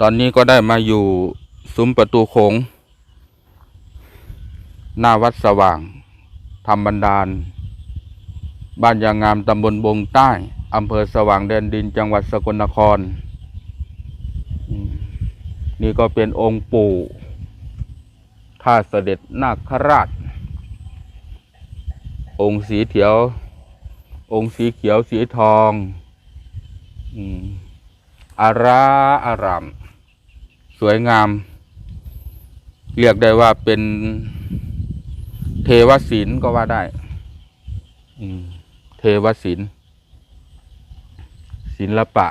ตอนนี้ก็ได้มาอยู่ซุ้มประตูโขงหน้าวัดสว่างธรรมบันดาล บ้านยางงามตำบลบงใต้อำเภอสว่างแดนดินจังหวัดสกลนคร นี่ก็เป็นองค์ปู่ท่าเสด็จนาคราช องค์สีเขียว องค์สีเขียวสีทองอืมอาราอาราม สวยงาม เรียกได้ว่าเป็นเทวศิลป์ก็ว่าได้อืมเทวศิลป์ศิลปะ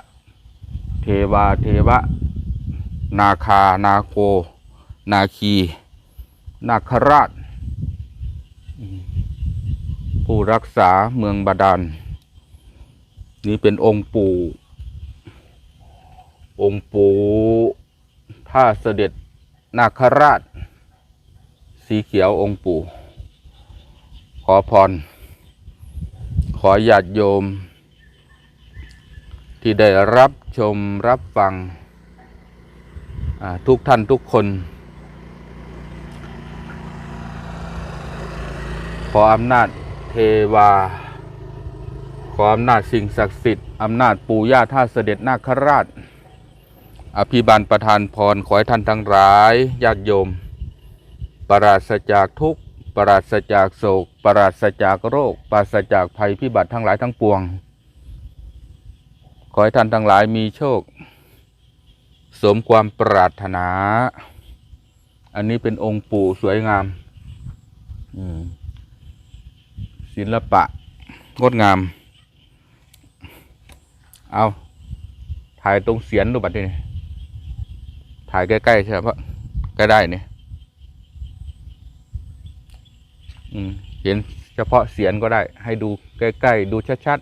เทวาเทวะ นาคา นาโค นาคี นาคราชอืมผู้รักษาเมืองบาดาลนี่เป็นองค์ปู่ องค์ปู่ ท่าเสด็จนาคราช สีเขียวองค์ปู่ ขอพร ขอญาติโยม ที่ได้รับชมรับฟัง ทุกท่านทุกคน ขออำนาจเทวา ขออำนาจสิ่งศักดิ์สิทธิ์อำนาจปู่ย่าท่าเสด็จนาคราช อภิบาลประทานพรขอให้ท่านทั้งหลายญาติโยม ปราศจากทุกข์ ปราศจากโศก ปราศจากโรค ปราศจากภัยพิบัติทั้งหลายทั้งปวง ขอให้ท่านทั้งหลายมีโชค สมความปรารถนา อันนี้เป็นองค์ปู่สวยงามศิลปะงดงาม เอาถ่ายตรงเสียนดูบัดนี้ ถ่ายใกล้ๆใช่ปะก็ได้เนี่ยอืมเห็นเฉพาะเสียนก็ได้ ให้ดูใกล้ๆดูชัด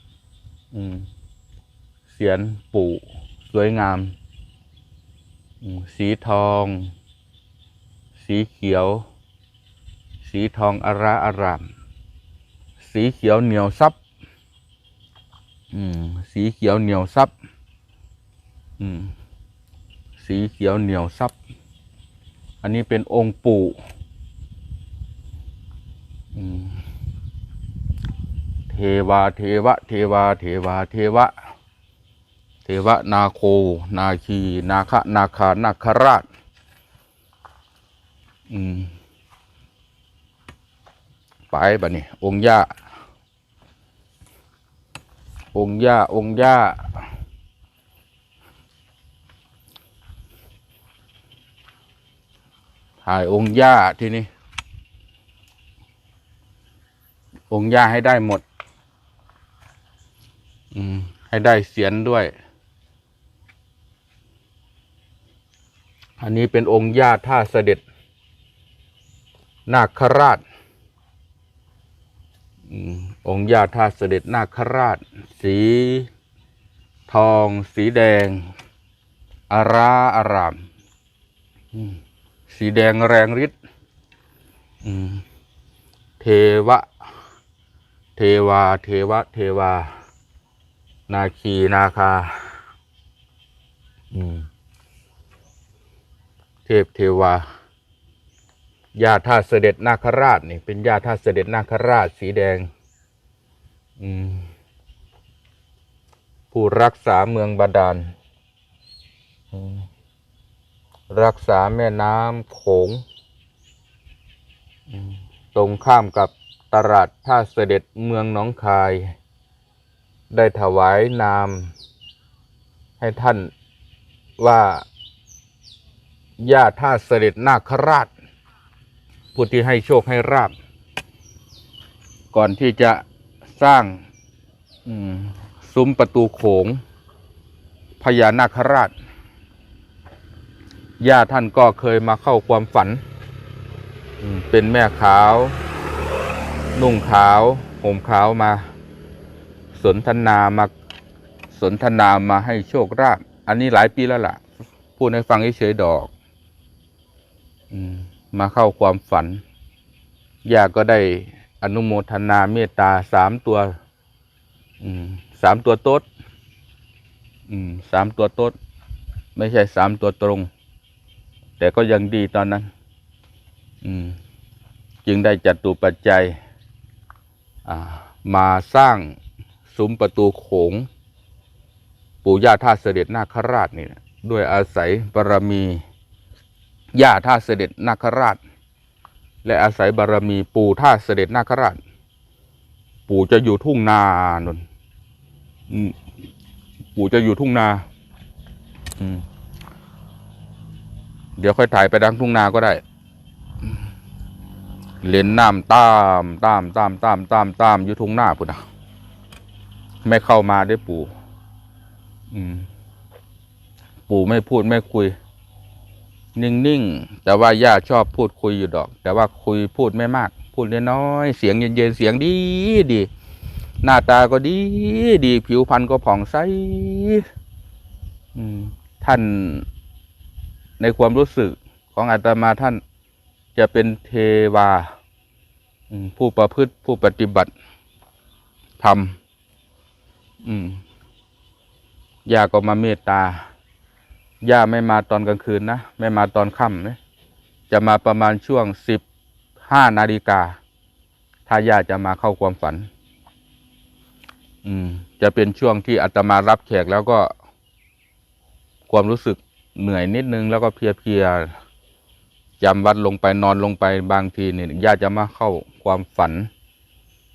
ๆอืมเสียนปู่สวยงาม สีทอง สีเขียว สีทองอาราอาราม สีเขียวเหนียวซับสีเขียวเหนียวซับ อืม สีเขียวเหนียวซับ อันนี้เป็นองค์ปู่เทวาเทวะ เทวาเทวาเทวะ เทวะนาโค นาคี นาคะนาคานาคราชไปบัดนี้องค์ย่า องค์ย่า องค์ย่า ถ่ายองค์ย่าที่นี่ องค์ย่าให้ได้หมด อืม ให้ได้เสียนด้วย อันนี้เป็นองค์ย่าท่าเสด็จ นาคราชอืมองค์ย่าท่าเสด็จนาคราช สีทอง สีแดง อาราอาราม อืม สีแดงแรงฤทธิ์เทวะ เทวา เทวะ เทวา นาคีนาคาเทพเทวาญาท่าเสด็จนาคราชนี่ เป็นญาท่าเสด็จนาคราชสีแดง ผู้รักษาเมืองบาดาล อืม รักษาแม่น้ำโขงอืมตรงข้ามกับตลาดท่าเสด็จเมืองหนองคาย ได้ถวายนาม ให้ท่านว่าญาท่าเสด็จนาคราช ผู้ที่ให้โชคให้ราบ ก่อนที่จะสร้างอืมซุ้มประตูโขงพญานาคราช ย่าท่านก็เคยมาเข้าความฝัน เป็นแม่ขาว นุ่งขาวห่มขาวมา สนทนามาสนทนามาให้โชคราบอันนี้หลายปีแล้วล่ะ พูดให้ฟังเฉยๆดอกมาเข้าความฝันย่าก็ได้อนุโมทนาเมตตาสามตัวสามตัวโต๊ดสามตัวโต๊ดไม่ใช่สามตัวตรง แต่ก็ยังดีตอนนั้น อืม จึงได้จัดตูปัจจัยมาสร้างซุ้มประตูโขง ปู่ย่าท่าเสด็จนาคราชนี่ด้วยอาศัยบารมีย่าท่าเสด็จนาคราช และอาศัยบารมีปู่ท่าเสด็จนาคราช ปู่จะอยู่ทุ่งนานนอืมปู่จะอยู่ทุ่งนา อืม เดี๋ยวค่อยถ่ายไปดังทุ่งนาก็ได้เลนน้ำตามตามตามตามตามตามอยู่ทุ่งหน้าพุ่นนะไม่เข้ามาได้ปู่ปู่ไม่พูดไม่คุย นิ่งๆแต่ว่าย่าชอบพูดคุยอยู่ดอก แต่ว่าคุยพูดไม่มาก พูดน้อยเสียงเย็นๆเสียงดีดีหน้าตาก็ดีดี ผิวพรรณก็ผ่องใสท่าน ในความรู้สึกของอาตมาท่านจะเป็นเทวา ผู้ประพฤติผู้ปฏิบัติธรรมอืมย่าก็มาเมตตา ย่าไม่มาตอนกลางคืนนะ ไม่มาตอนค่ำนะจะมาประมาณช่วงสิบห้านาฬิกา ถ้าย่าจะมาเข้าความฝัน อืม จะเป็นช่วงที่อาตมารับแขกแล้วก็ความรู้สึก เหนื่อยนิดนึงแล้วก็เพียๆจำวัดลงไปนอนลงไปบางทีเนี่ยย่าจะมาเข้าความฝัน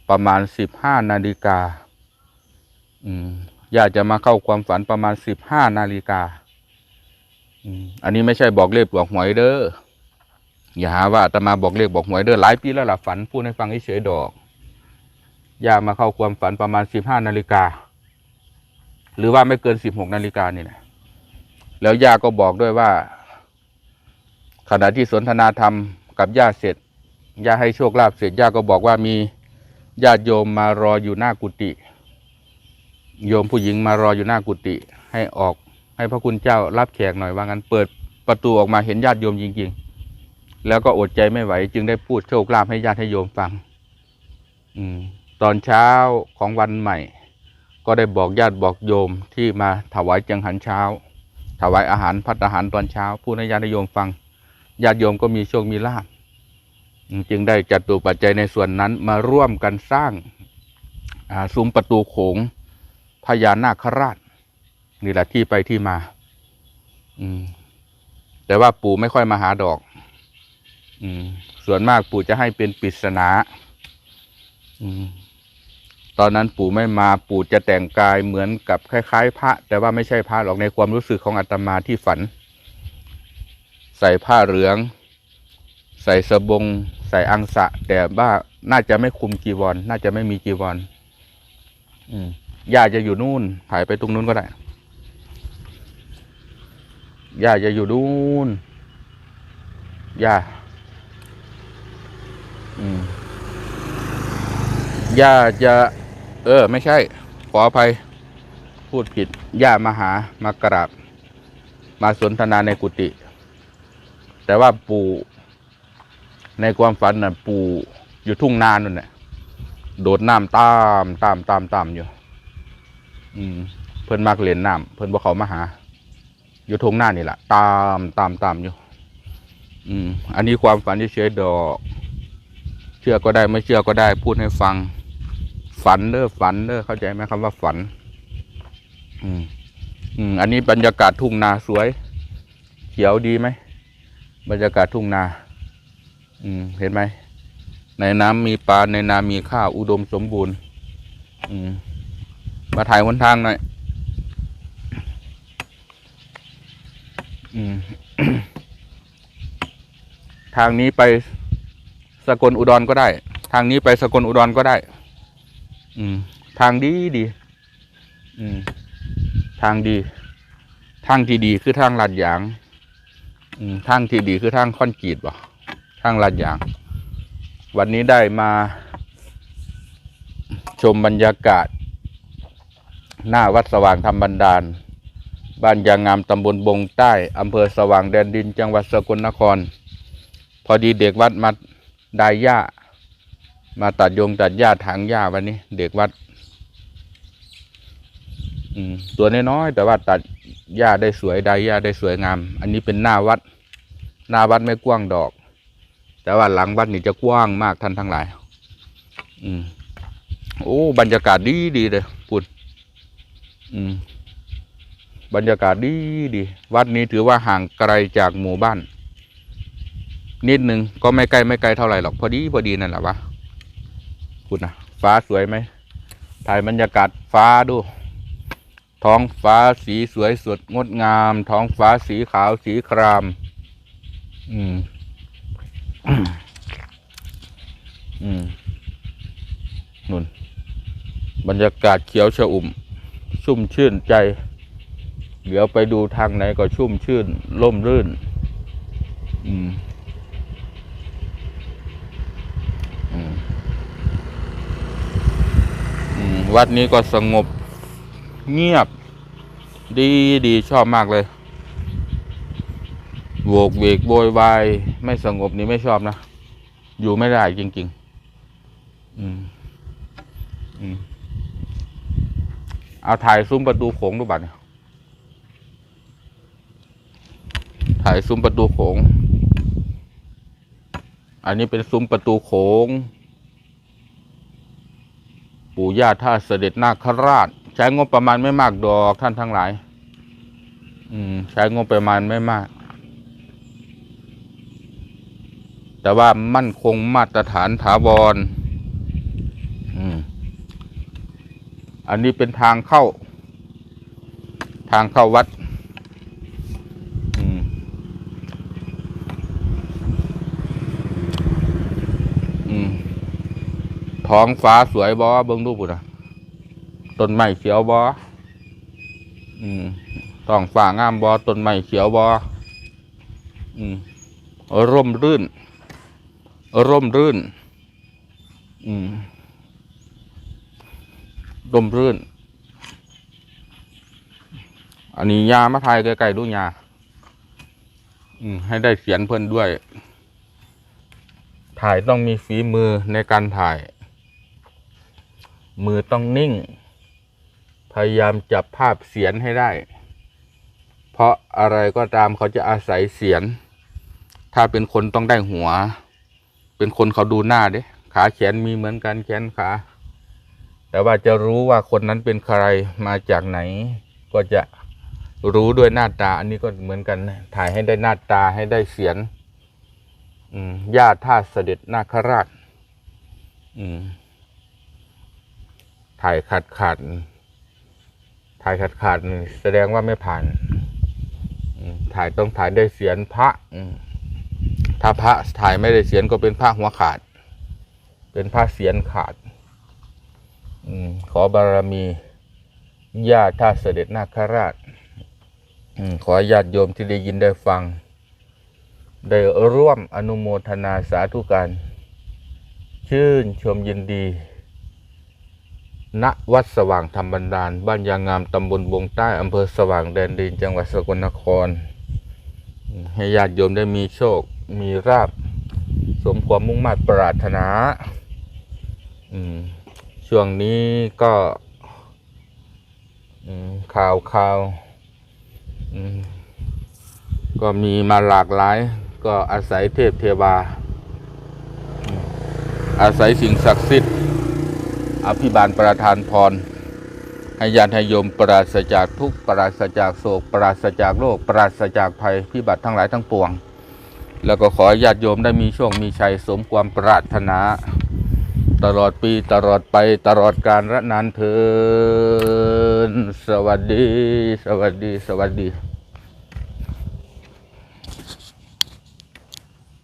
ประมาณสิบห้านาฬิกาอืมย่าจะมาเข้าความฝันประมาณสิบห้านาฬิกาอันนี้ไม่ใช่บอกเลขบอกหวยเด้ออย่าหาว่าอาตมาบอกเลขบอกหวยเด้อหลายปีแล้วล่ะฝันพูดให้ฟังเฉยดอกย่ามาเข้าความฝันประมาณสิบห้านาฬิกา หรือว่าไม่เกินสิบหกนาฬิกานี่นะ แล้วย่าก็บอกด้วยว่า ขณะที่สนทนาธรรมกับย่าเสร็จย่าให้โชคลาภเสร็จย่าก็บอกว่ามีญาติโยมมารออยู่หน้ากุฏิโยมผู้หญิงมารออยู่หน้ากุฏิให้ออก ให้พระคุณเจ้ารับแขกหน่อยว่างั้นเปิดประตูออกมาเห็นญาติโยมจริง ๆ แล้วก็อดใจไม่ไหว จึงได้พูดโชคลาภให้ญาติให้โยมฟัง อืม ตอนเช้าของวันใหม่ ก็ได้บอกญาติบอกโยมที่มาถวายจังหันเช้า ถวายอาหารพัตตาหารตอนเช้าพูดให้ญาติโยมฟังญาติโยมก็มีโชคมีลาภจึงได้จัดตัวปัจจัยในส่วนนั้นมาร่วมกันสร้างซุ้มประตูโขงพญานาคราชนี่แหละที่ไปที่มา อืม แต่ว่าปู่ไม่ค่อยมาหาดอก อืม ส่วนมากปู่จะให้เป็นปริศนา อืม ตอนนั้นปู่ไม่มาปู่จะแต่งกายเหมือนกับคล้าย ๆ พระ แต่ว่าไม่ใช่พระหรอกในความรู้สึกของอาตมาที่ฝัน ใส่ผ้าเหลือง ใส่สบง ใส่อังสะ แต่ว่าน่าจะไม่คุมจีวรน่าจะไม่มีจีวร อืมย่าจะอยู่นู่นถ่ายไปตรงนู้นก็ได้ย่าจะอยู่นู่นย่าอืมย่าจะ ออ ไม่ใช่ ขออภัย พูดผิด ย่ามาหามากราบ มาสนทนาในกุฏิแต่ว่าปู่ ในความฝันน่ะ ปู่อยู่ทุ่งนานั่นแหละโดดน้ำตามตามตามตามอยู่ อืม เพิ่นมากเล่นน้ำเพิ่นบ่เขามาหา อยู่ทุ่งนานี่แหละตามตามตามอยู่ อืม อันนี้ความฝันเฉยๆดอก เชื่อก็ได้ไม่เชื่อก็ได้พูดให้ฟัง ฝันเด้อฝันเด้อเข้าใจไหมคำว่าฝัน อืม อืม อันนี้บรรยากาศทุ่งนาสวย เขียวดีไหมบรรยากาศทุ่งนา อืม เห็นไหมในน้ำมีปลาในนามีข้าวอุดมสมบูรณ์ อืม มาถ่ายหนทางหน่อย อืม ทางนี้ไปสกลอุดรก็ได้ ทางนี้ไปสกลอุดรก็ได้ อืม ทางดีดี อืม ทางดี ทางที่ดีคือทางลาดยาง อืม ทางที่ดีคือทางคอนกรีตบ่ทางลาดยาง วันนี้ได้มาชมบรรยากาศ หน้าวัดสว่างธรรมบันดาล บ้านยางงามตำบลบงใต้อำเภอสว่างแดนดินจังหวัดสกลนคร พอดีเด็กวัดมาได้หญ้า มาตัดยงตัดหญ้าถางหญ้าวันนี้ เด็กวัด อืม ตัวน้อยๆแต่ว่าตัดหญ้าได้สวยได้หญ้าได้สวยงาม อันนี้เป็นหน้าวัด หน้าวัดไม่กว้างดอก แต่ว่าหลังวัดนี่จะกว้างมากท่านทั้งหลาย อืม โอ้ บรรยากาศดีดีเลยพูดอืม บรรยากาศดีดี วัดนี้ถือว่าห่างไกลจากหมู่บ้าน นิดนึงก็ไม่ไกล้ไม่ไกลเท่าไหร่หรอกพอดีพอดีนั่นแหละวะ พูดนะฟ้าสวยไหมถ่ายบรรยากาศฟ้าดู ท้องฟ้าสีสวยสดงดงาม ท้องฟ้าสีขาวสีคราม อืม อืมนุ่น บรรยากาศเขียวชอุ่ม ชุ่มชื่นใจ เดี๋ยวไปดูทางไหนก็ชุ่มชื่นล่มรื่น อืม อืม อืม วัดนี้ก็สงบเงียบ ดีดีชอบมากเลยโวกเวกโวยวายไม่สงบนี่ไม่ชอบนะ อยู่ไม่ได้จริง ๆ อืมอืมเอาถ่ายซุ้มประตูโขงดูบัตรถ่ายซุ้มประตูโขง อันนี้เป็นซุ้มประตูโขง ปู่ย่าท่าเสด็จนาคราช ใช้งบประมาณไม่มากดอกท่านทั้งหลาย อืม ใช้งบประมาณไม่มาก แต่ว่ามั่นคงมาตรฐานถาวรอืม อันนี้เป็นทางเข้า ทางเข้าวัด อืม อืม ท้องฟ้าสวยบอเบิ้งดูปุ่นนะต้นไม้เขียวบออืมท้องฟ้างามบอต้นไม้เขียวบออืมร่มรื่น ร่มรื่น อืมร่มรื่น อันนี้ยามาทยไกลๆดูยาอืมให้ได้เสียนเพิ่นด้วย ถ่ายต้องมีฝีมือในการถ่าย มือต้องนิ่ง พยายามจับภาพเสียนให้ได้ เพราะอะไรก็ตามเขาจะอาศัยเสียน ถ้าเป็นคนต้องได้หัว เป็นคนเขาดูหน้าเด้ขาแขนมีเหมือนกันแขนขา แต่ว่าจะรู้ว่าคนนั้นเป็นใครมาจากไหน ก็จะรู้ด้วยหน้าตา อันนี้ก็เหมือนกันถ่ายให้ได้หน้าตาให้ได้เสียนญาติท่าเสด็จนาคราช อืม ถ่ายขาดขาดถ่ายขาดขาดนี่แสดงว่าไม่ผ่านถ่ายต้องถ่ายได้เสียนพระถ้าพระถ่ายไม่ได้เสียนก็เป็นพระหัวขาด เป็นพระเสียนขาดขอบารมีญาติท่าเสด็จนาคราชขอญาติโยมที่ได้ยินได้ฟัง ได้ร่วมอนุโมทนาสาธุการ ชื่นชมยินดี ณวัดสว่างธรรมบันดาล บ้านยางงามตำบลบงใต้อำเภอสว่างแดนดินจังหวัดสกลนคร ให้ญาติโยมได้มีโชค มีราบ สมความมุ่งมั่นปรารถนาช่วงนี้ก็ข่าวข่าวก็มีมาหลากหลาย ก็อาศัยเทพเทวา อาศัยสิ่งศักดิ์สิทธิ์ อภิบาลประทานพรให้ญาติให้โยมปราศจากทุกปราศจากโศก ปราศจากโรคปราศจากภัยพิบัติทั้งหลายทั้งปวง แล้วก็ขอให้ญาติโยมได้มีโชคมีชัยสมความปรารถนา ตลอดปีตลอดไปตลอดกาลระนานเทินสวัสดี สวัสดี สวัสดี